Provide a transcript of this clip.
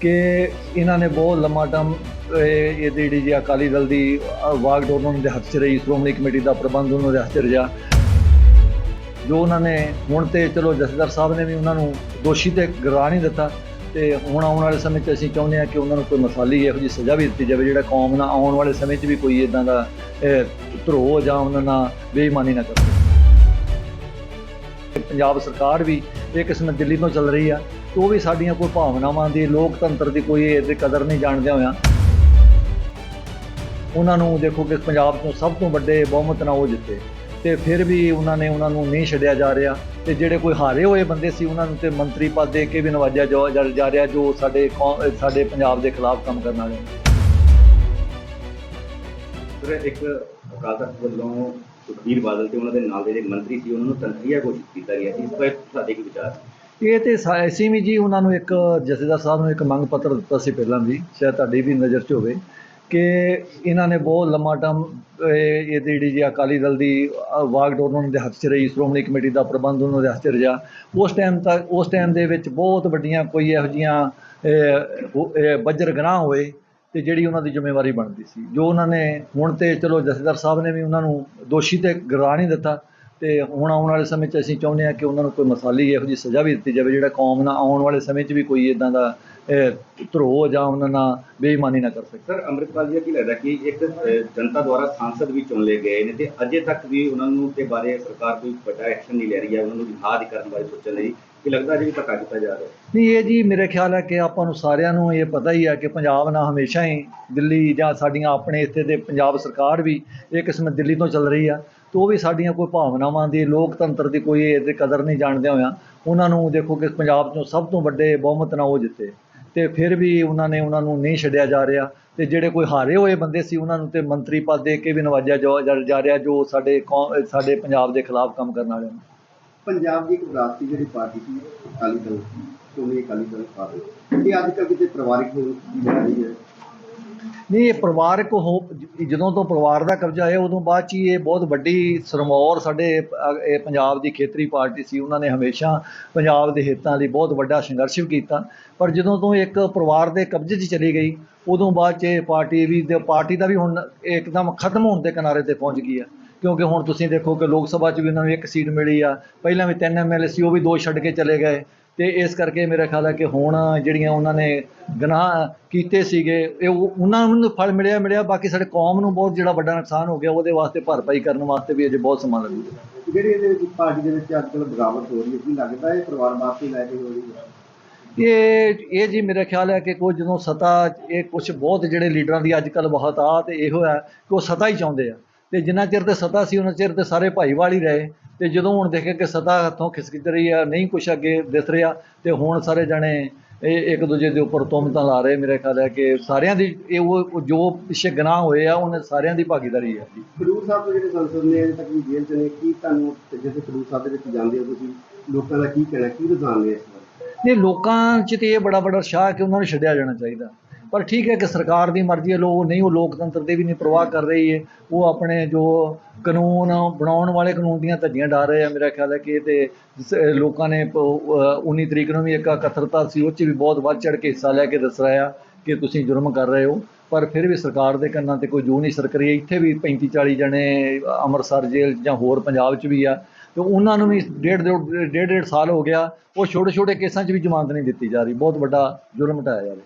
ਕਿ ਇਹਨਾਂ ਨੇ ਬਹੁਤ ਲੰਮਾ ਟਾਈਮ ਇਹ ਜਿਹੜੀ ਜੀ ਅਕਾਲੀ ਦਲ ਦੀ ਅ, ਵਾਗਡੋਰ ਉਹਨਾਂ ਦੇ ਹੱਥ 'ਚ ਰਹੀ ਸ਼੍ਰੋਮਣੀ ਕਮੇਟੀ ਦਾ ਪ੍ਰਬੰਧ ਉਹਨਾਂ ਦੇ ਹੱਥ 'ਚ ਰਿਹਾ। ਜੋ ਉਹਨਾਂ ਨੇ ਹੁਣ ਤੇ ਚਲੋ ਜਥੇਦਾਰ ਸਾਹਿਬ ਨੇ ਵੀ ਉਹਨਾਂ ਨੂੰ ਦੋਸ਼ੀ ਤੇ ਗਰਾ ਨਹੀਂ ਦਿੱਤਾ ਤੇ ਹੁਣ ਆਉਣ ਵਾਲੇ ਸਮੇਂ 'ਚ ਅਸੀਂ ਚਾਹੁੰਦੇ ਹਾਂ ਕਿ ਉਹਨਾਂ ਨੂੰ ਕੋਈ ਮਸਾਲੀ ਇਹੋ ਜਿਹੀ ਸਜ਼ਾ ਵੀ ਦਿੱਤੀ ਜਾਵੇ ਜਿਹੜਾ ਕੌਮ ਨਾਲ ਆਉਣ ਵਾਲੇ ਸਮੇਂ 'ਚ ਵੀ ਕੋਈ ਇਦਾਂ ਦਾ ਇਹ, ਜਾਂ ਉਹਨਾਂ ਨਾਲ ਬੇਈਮਾਨੀ ਨਾ ਕਰੇ। ਪੰਜਾਬ ਸਰਕਾਰ ਵੀ ਇਹ ਕਿਸਮ ਦਿੱਲੀ ਤੋਂ ਚੱਲ ਰਹੀ ਆ। ਉਹ ਵੀ ਸਾਡੀਆਂ ਕੋਈ ਭਾਵਨਾਵਾਂ ਦੀ, ਲੋਕਤੰਤਰ ਦੀ ਕੋਈ ਇਹਦੀ ਕਦਰ ਨਹੀਂ ਜਾਣਦੇ ਹੋਇਆ, ਉਹਨਾਂ ਨੂੰ ਦੇਖੋ ਕਿ ਪੰਜਾਬ ਤੋਂ ਸਭ ਤੋਂ ਵੱਡੇ ਬਹੁਮਤ ਨਾਲ ਉਹ ਜਿੱਤੇ। ਤੇ ਫਿਰ ਵੀ ਉਹਨਾਂ ਨੇ ਉਹਨਾਂ ਨੂੰ ਨਹੀਂ ਛੱਡਿਆ ਜਾ ਰਿਹਾ। ਤੇ ਜਿਹੜੇ ਕੋਈ ਹਾਰੇ ਹੋਏ ਬੰਦੇ ਸੀ, ਉਹਨਾਂ ਨੂੰ ਤੇ ਮੰਤਰੀ ਪਦ ਦੇ ਕੇ ਵੀ ਨਵਾਜਿਆ ਜਾ ਰਿਹਾ ਜੋ ਸਾਡੇ ਕੌ- ਸਾਡੇ ਪੰਜਾਬ ਦੇ ਖਿਲਾਫ ਕੰਮ ਕਰਨ ਵਾਲੇ ਸਰ, ਇੱਕ ਅਕਾਲ ਤਖਤ ਵੱਲੋਂ ਸੁਖਬੀਰ ਬਾਦਲ ਤੇ ਉਹਨਾਂ ਦੇ ਨਾਲ ਦੇ ਜਿਹੜੇ ਮੰਤਰੀ ਸੀ, ਉਹਨਾਂ ਨੂੰ ਤਨਖੀਹ ਘੋਸ਼ਿਤ ਕੀਤਾ ਗਿਆ ਸੀ। ਇਸ ਬਾਰੇ ਤੁਹਾਡੇ ਕੀ ਵਿਚਾਰ? ਇਹ ਤੇ ਸਾ- ਅਸੀਂ ਵੀ ਜੀ ਉਹਨਾਂ ਨੂੰ ਇੱਕ ਜਥੇਦਾਰ ਸਾਹਿਬ ਨੂੰ ਇੱਕ ਮੰਗ ਪੱਤਰ ਦਿੱਤਾ ਸੀ ਪਹਿਲਾਂ ਵੀ ਸ਼ਾਇਦ ਤੁਹਾਡੀ ਵੀ ਨਜ਼ਰ 'ਚ ਹੋਵੇ ਕਿ ਇਹਨਾਂ ਨੇ ਬਹੁਤ ਲੰਮਾ ਟਾਈਮ ਇਹ ਇਹ ਜਿਹੜੀ ਜੀ ਅਕਾਲੀ ਦਲ ਦੀ ਅ, ਵਾਗਡੋਰ ਉਹਨਾਂ ਦੇ ਹੱਥ 'ਚ ਰਹੀ ਸ਼੍ਰੋਮਣੀ ਕਮੇਟੀ ਦਾ ਪ੍ਰਬੰਧ ਉਹਨਾਂ ਦੇ ਹੱਥ 'ਚ ਰਿਹਾ। ਉਸ ਟਾਈਮ ਤੱਕ ਉਸ ਟਾਈਮ ਦੇ ਵਿੱਚ ਬਹੁਤ ਵੱਡੀਆਂ ਕੋਈ ਇਹੋ ਜਿਹੀਆਂ ਬੱਜਰ ਗਨਾਹ ਹੋਏ ਤੇ ਜਿਹੜੀ ਉਹਨਾਂ ਦੀ ਜ਼ਿੰਮੇਵਾਰੀ ਬਣਦੀ ਸੀ। ਜੋ ਉਹਨਾਂ ਨੇ ਹੁਣ ਤੇ ਚਲੋ ਜਥੇਦਾਰ ਸਾਹਿਬ ਨੇ ਵੀ ਉਹਨਾਂ ਨੂੰ ਦੋਸ਼ੀ ਤੇ ਗਰਾ ਨਹੀਂ ਦਿੱਤਾ ਤੇ ਹੁਣ ਆਉਣ ਵਾਲੇ ਸਮੇਂ 'ਚ ਅਸੀਂ ਚਾਹੁੰਦੇ ਹਾਂ ਕਿ ਉਹਨਾਂ ਨੂੰ ਕੋਈ ਮਸਾਲੀ ਇਹੋ ਜਿਹੀ ਸਜ਼ਾ ਵੀ ਦਿੱਤੀ ਜਾਵੇ ਜਿਹੜਾ ਕੌਮ ਨਾਲ ਆਉਣ ਵਾਲੇ ਸਮੇਂ 'ਚ ਵੀ ਕੋਈ ਇਦਾਂ ਦਾ ਧਰੋਹ ਜਾਂ ਉਹਨਾਂ ਨਾਲ ਬੇਈਮਾਨੀ ਨਾ ਕਰ ਸਕੇ। ਸਰ ਅੰਮ੍ਰਿਤਪਾਲ ਜੀ ਕੀ ਲੱਗਦਾ ਕਿ ਇੱਕ ਜਨਤਾ ਦੁਆਰਾ ਸਾਂਸਦ ਵੀ ਚੁਣ ਲਏ ਗਏ ਨੇ ਤੇ ਅਜੇ ਤੱਕ ਵੀ ਉਹਨਾਂ ਨੂੰ ਤੇ ਬਾਰੇ ਸਰਕਾਰ ਕੋਈ ਵੱਡਾ ਐਕਸ਼ਨ ਨਹੀਂ ਲੈ ਰਹੀ ਹੈ ਉਹਨਾਂ ਨੂੰ ਰਿਹਾਅ ਕਰਨ ਬਾਰੇ ਸੋਚਣ ਲਈ ਕਿ ਲੱਗਦਾ ਜੀ ਧੱਕਾ ਕੀਤਾ ਜਾ ਰਿਹਾ? ਨਹੀਂ ਇਹ ਜੀ ਮੇਰੇ ਖਿਆਲ ਹੈ ਕਿ ਆਪਾਂ ਨੂੰ ਸਾਰਿਆਂ ਨੂੰ ਇਹ ਪਤਾ ਹੀ ਹੈ ਕਿ ਪੰਜਾਬ ਨਾਲ ਹਮੇਸ਼ਾ ਹੀ ਦਿੱਲੀ ਜਾਂ ਸਾਡੀਆਂ ਆਪਣੇ ਇੱਥੇ ਦੇ ਪੰਜਾਬ ਸਰਕਾਰ ਵੀ ਇਹ ਕਿਸਮ ਦਿੱਲੀ ਤੋਂ ਚੱਲ ਰਹੀ ਆ। ਤੇ ਉਹ ਵੀ ਸਾਡੀਆਂ ਕੋਈ ਭਾਵਨਾਵਾਂ ਦੀ, ਲੋਕਤੰਤਰ ਦੀ ਕੋਈ ਇਹਦੇ ਕਦਰ ਨਹੀਂ ਜਾਣਦੇ ਹੋਇਆਂ ਉਹਨਾਂ ਨੂੰ ਦੇਖੋ ਕਿ ਪੰਜਾਬ ਤੋਂ ਸਭ ਤੋਂ ਵੱਡੇ ਬਹੁਮਤ ਨਾਲ ਉਹ ਜਿੱਤੇ। ਤੇ ਫਿਰ ਵੀ ਉਹਨਾਂ ਨੇ ਉਹਨਾਂ ਨੂੰ ਨਹੀਂ ਛੱਡਿਆ ਜਾ ਰਿਹਾ ਤੇ ਜਿਹੜੇ ਕੋਈ ਹਾਰੇ ਹੋਏ ਬੰਦੇ ਸੀ ਉਹਨਾਂ ਨੂੰ ਤੇ ਮੰਤਰੀ ਪਦ ਦੇ ਕੇ ਵੀ ਨਵਾਜਿਆ ਜਾ ਜਾ- ਜਾ ਰਿਹਾ ਜੋ ਸਾਡੇ ਕੌ- ਸਾਡੇ ਪੰਜਾਬ ਦੇ ਖਿਲਾਫ ਕੰਮ ਕਰਨ ਵਾਲੇ ਨੇ। ਪੰਜਾਬ ਦੀ ਇੱਕ ਵਿਰਾਸਤੀ ਜਿਹੜੀ ਪਾਰਟੀ ਸੀ, ਅਕਾਲੀ ਦਲ ਸ਼੍ਰੋਮਣੀ ਅਕਾਲੀ ਦਲ ਪਾਰਟੀ ਇਹ ਅੱਜ ਕੱਲ੍ਹ ਕਿਤੇ ਪਰਿਵਾਰਿਕ ਹੋ ਜਾ ਰਹੀ ਹੈ। ਨਹੀਂ, ਇਹ ਪਰਿਵਾਰਕ ਹੋ, ਜਦੋਂ ਤੋਂ ਪਰਿਵਾਰ ਦਾ ਕਬਜ਼ਾ ਆਇਆ, ਉਦੋਂ ਬਾਅਦ ਚ ਹੀ ਇਹ ਬਹੁਤ ਵੱਡੀ ਸਰਮੌਰ ਸਾਡੇ ਇਹ ਪੰਜਾਬ ਦੀ ਖੇਤਰੀ ਪਾਰਟੀ ਸੀ, ਉਹਨਾਂ ਨੇ ਹਮੇਸ਼ਾ ਪੰਜਾਬ ਦੇ ਹਿੱਤਾਂ ਲਈ ਬਹੁਤ ਵੱਡਾ ਸੰਘਰਸ਼ ਵੀ ਕੀਤਾ। ਪਰ ਜਦੋਂ ਤੋਂ ਇੱਕ ਪਰਿਵਾਰ ਦੇ ਕਬਜ਼ੇ 'ਚ ਚਲੀ ਗਈ, ਉਦੋਂ ਬਾਅਦ ਚ ਇਹ ਪਾਰਟੀ ਵੀ ਪਾਰਟੀ ਦਾ ਵੀ ਹੁਣ ਇੱਕਦਮ ਖਤਮ ਹੋਣ ਦੇ ਕਿਨਾਰੇ ਤੇ ਪਹੁੰਚ ਗਈ ਆ। ਕਿਉਂਕਿ ਹੁਣ ਤੁਸੀਂ ਦੇਖੋ ਕਿ ਲੋਕ ਸਭਾ 'ਚ ਵੀ ਉਹਨਾਂ ਨੂੰ ਇੱਕ ਸੀਟ ਮਿਲੀ ਆ। ਪਹਿਲਾਂ ਵੀ ਤਿੰਨ ਐਮਐਲਏ ਸੀ, ਉਹ ਵੀ ਦੋ ਛੱਡ ਕੇ ਚਲੇ ਗਏ। ਤੇ ਇਸ ਕਰਕੇ ਮੇਰਾ ਖਿਆਲ ਹੈ ਕਿ ਹੁਣ ਜਿਹੜੀਆਂ ਉਹਨਾਂ ਨੇ ਗੁਨਾਹ ਕੀਤੇ ਸੀਗੇ ਇਹ ਉਹ- ਉਹਨਾਂ ਨੂੰ ਫਲ ਮਿਲਿਆ ਮਿਲਿਆ ਬਾਕੀ ਸਾਡੇ ਕੌਮ ਨੂੰ ਬਹੁਤ ਜਿਹੜਾ ਵੱਡਾ ਨੁਕਸਾਨ ਹੋ ਗਿਆ ਉਹਦੇ ਵਾਸਤੇ ਭਰਪਾਈ ਕਰਨ ਵਾਸਤੇ ਵੀ ਅਜੇ ਬਹੁਤ ਸਮਾਂ ਲੱਗੂਗਾ। ਜਿਹੜੀ ਇਹਦੇ ਵਿੱਚ ਪਾਰਟੀ ਦੇ ਵਿੱਚ ਅੱਜ ਕੱਲ੍ਹ ਬਗਾਵਤ ਹੋ ਰਹੀ ਹੈ ਕੀ ਲੱਗਦਾ ਇਹ ਪਰਿਵਾਰ ਵਾਸਤੇ ਲੈ ਕੇ ਹੋ ਰਹੀ ਹੈ? ਇਹ ਇਹ ਜੀ ਮੇਰਾ ਖਿਆਲ ਹੈ ਕਿ ਕੋਈ ਜਦੋਂ ਸਤਾ ਇਹ ਕੁਝ ਬਹੁਤ ਜਿਹੜੇ ਲੀਡਰਾਂ ਦੀ ਅੱਜ ਕੱਲ੍ਹ ਬਹੁਤ ਆ ਤੇ ਇਹੋ ਹੈ ਕਿ ਉਹ ਸਤਾ ਹੀ ਚਾਹੁੰਦੇ ਆ। ਤੇ ਜਿੰਨਾ ਚਿਰ ਤੇ ਸਤਾ ਸੀ ਉਹਨਾਂ ਚਿਰ ਤੇ ਸਾਰੇ ਭਾਈਵਾਲ ਹੀ ਰਹੇ। ਤੇ ਜਦੋਂ ਹੁਣ ਦੇਖੇ ਕਿ ਸਤਾ ਹੱਥੋਂ ਖਿਸਕ ਰਹੀ ਆ ਨਹੀਂ ਕੁਛ ਅੱਗੇ ਦਿਸ ਰਿਹਾ ਤੇ ਹੁਣ ਸਾਰੇ ਜਣੇ ਇਹ ਇੱਕ ਦੂਜੇ ਦੇ ਉੱਪਰ ਤੁਮਤਾਂ ਲਾ ਰਹੇ ਮੇਰੇ ਖਿਆਲ ਹੈ ਕਿ ਸਾਰਿਆਂ ਦੀ ਇਹ ਉਹ ਜੋ ਪਿੱਛੇ ਗੁਨਾਹ ਹੋਏ ਆ ਉਹਨਾਂ ਸਾਰਿਆਂ ਦੀ ਭਾਗੀਦਾਰੀ ਹੈ ਖਡੂਰ ਸਾਹਿਬ ਤੋਂ ਜਿਹੜੇ ਸੰਸਦ ਨੇ ਅਜੇ ਤੱਕ ਵੀ ਜੇਲ੍ਹ 'ਚ ਨੇ ਕੀ ਤੁਹਾਨੂੰ ਜਿੱਥੇ ਖਡੂਰ ਸਾਹਿਬ ਦੇ ਵਿੱਚ ਜਾਂਦੇ ਹੋ ਤੁਸੀਂ ਲੋਕਾਂ ਦਾ ਕੀ ਕਹਿਣਾ ਕੀ ਰੁਝਾਨ ਨੇ ਇਸ ਬਾਰੇ? ਨਹੀਂ ਲੋਕਾਂ 'ਚ ਤੇ ਇਹ ਬੜਾ ਬੜਾ ਸ਼ਾਹ ਕਿ ਉਹਨਾਂ ਨੂੰ ਛੱਡਿਆ ਜਾਣਾ ਚਾਹੀਦਾ। ਪਰ ਠੀਕ ਹੈ ਕਿ ਸਰਕਾਰ ਦੀ ਮਰਜ਼ੀ ਹੈ, ਲੋਕ ਨਹੀਂ, ਉਹ ਲੋਕਤੰਤਰ ਦੇ ਵੀ ਨਹੀਂ ਪਰਵਾਹ ਕਰ ਰਹੀ ਹੈ। ਉਹ ਆਪਣੇ ਜੋ ਕਾਨੂੰਨ ਬਣਾਉਣ ਵਾਲੇ ਕਾਨੂੰਨ ਦੀਆਂ ਧੱਜੀਆਂ ਡਾਰ ਰਹੇ ਆ, ਮੇਰਾ ਖਿਆਲ ਹੈ ਕਿ ਇਹ ਤੇ ਲੋਕਾਂ ਨੇ ਪ- 19 ਤਰੀਕ ਨੂੰ ਵੀ ਇੱਕ ਇਕੱਤਰਤਾ ਸੀ, ਉਹ 'ਚ ਵੀ ਬਹੁਤ ਵੱਧ ਚੜ ਕੇ ਹਿੱਸਾ ਲੈ ਕੇ ਦੱਸ ਰਿਹਾ ਕਿ ਤੁਸੀਂ ਜੁਰਮ ਕਰ ਰਹੇ ਹੋ। ਪਰ ਫਿਰ ਵੀ ਸਰਕਾਰ ਦੇ ਕੰਨਾਂ ਤੇ ਕੋਈ ਜੂ ਨਹੀਂ ਸਰਕ ਰਹੀ ਇੱਥੇ ਵੀ 35 40 ਜਣੇ ਅੰਮ੍ਰਿਤਸਰ ਜੇਲ੍ਹ ਜਾਂ ਹੋਰ ਪੰਜਾਬ 'ਚ ਵੀ ਆ। ਤੇ ਉਹਨਾਂ ਨੂੰ ਵੀ ਡੇਢ ਡੇਢ ਡੇਢ ਡੇਢ ਸਾਲ ਹੋ ਗਿਆ। ਉਹ ਛੋਟੇ ਛੋਟੇ ਕੇਸਾਂ 'ਚ ਵੀ ਜ਼ਮਾਨਤ ਨਹੀਂ ਦਿੱਤੀ ਜਾ ਰਹੀ। ਬਹੁਤ ਵੱਡਾ ਜ਼ੁਲਮ ਢਾਇਆ ਜਾ ਰਿਹਾ।